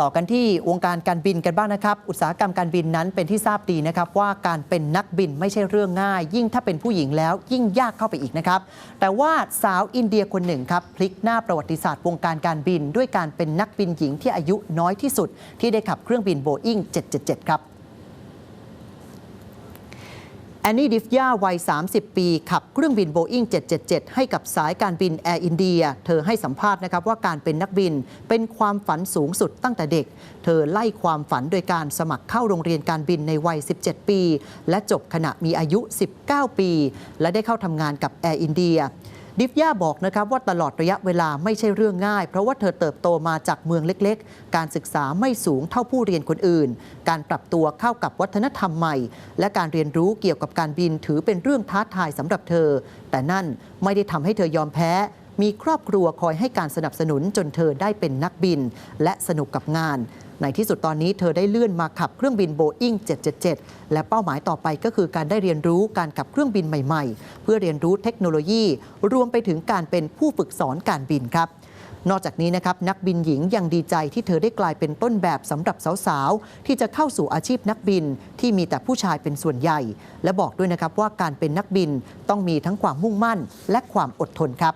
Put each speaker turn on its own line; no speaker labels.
ต่อกันที่วงการการบินกันบ้างนะครับ อุตสาหกรรมการบินนั้นเป็นที่ทราบดีนะครับ ว่าการเป็นนักบินไม่ใช่เรื่องง่าย ยิ่งถ้าเป็นผู้หญิงแล้วยิ่งยากเข้าไปอีกนะครับ แต่ว่าสาวอินเดียคนหนึ่งครับพลิกหน้าประวัติศาสตร์วงการการบิน ด้วยการเป็นนักบินหญิงที่อายุน้อยที่สุด ที่ได้ขับเครื่องบินโบอิ้ง777 ครับ แอนนี่ดิฟยาวัย 30 ปี ขับเครื่องบินโบอิง777 ให้กับสายการบินแอร์อินเดีย เธอให้สัมภาษณ์นะครับว่าการเป็นนักบินเป็นความฝันสูงสุดตั้งแต่เด็ก เธอไล่ความฝันโดยการสมัครเข้าโรงเรียนการบินในวัย 17 ปี และจบขณะมีอายุ 19 ปี และได้เข้าทำงานกับแอร์อินเดีย ดิฟย่าบอกนะครับว่าตลอดระยะเวลาไม่ใช่เรื่องง่าย เพราะว่าเธอเติบโตมาจากเมืองเล็กๆ การศึกษาไม่สูงเท่าผู้เรียนคนอื่น การปรับตัวเข้ากับวัฒนธรรมใหม่ และการเรียนรู้เกี่ยวกับการบินถือเป็นเรื่องท้าทายสำหรับเธอ แต่นั่นไม่ได้ทำให้เธอยอมแพ้ มีครอบครัวคอยให้การสนับสนุนจนเธอได้เป็นนักบิน และสนุกกับงาน ในที่สุดตอนนี้เธอได้เลื่อนมาขับเครื่องบินโบอิ้ง777 และเป้าหมายต่อไปก็คือการได้เรียนรู้การขับเครื่องบินใหม่ ๆ เพื่อเรียนรู้เทคโนโลยี รวมไปถึงการเป็นผู้ฝึกสอนการบินครับนอกจากนี้นะครับนักบินหญิงยังดีใจที่เธอได้กลายเป็นต้นแบบสำหรับสาวๆ ที่จะเข้าสู่อาชีพนักบินที่มีแต่ผู้ชายเป็นส่วนใหญ่ และบอกด้วยนะครับว่าการเป็นนักบินต้องมีทั้งความมุ่งมั่นและความอดทนครับ